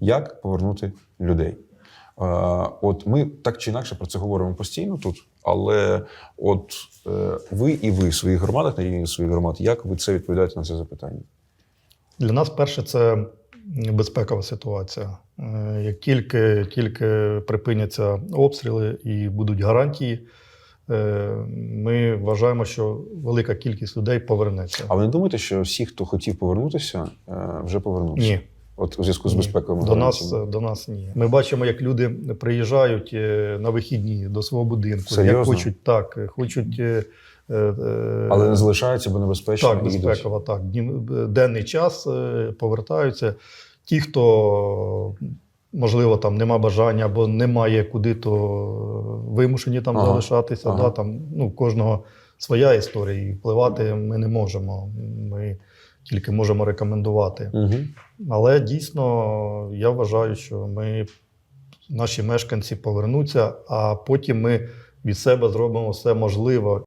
як повернути людей. Е, От ми так чи інакше про це говоримо постійно тут, але от е, ви і ви в своїх громадах на рівні своїх громад, як ви це відповідаєте на це запитання? Для нас перше це безпекова ситуація. Е, Як тільки, тільки припиняться обстріли і будуть гарантії, ми вважаємо, що велика кількість людей повернеться. А ви не думаєте, що всі, хто хотів повернутися, вже повернувся? Ні. От у зв'язку з Ні. До нас, до нас ні. Ми бачимо, як люди приїжджають е, на вихідні до свого будинку, як хочуть так, е, хочуть. е, Але не залишаються, бо небезпечно Так, безпекова, так. Денний час повертаються. Ті, хто, можливо, там нема бажання або немає куди, то вимушені там Ага, залишатися. ага. Да, там, ну, кожного своя історія, і впливати ми не можемо. Ми тільки можемо рекомендувати. Угу. Але дійсно я вважаю, що ми, наші мешканці повернуться, а потім ми від себе зробимо все можливе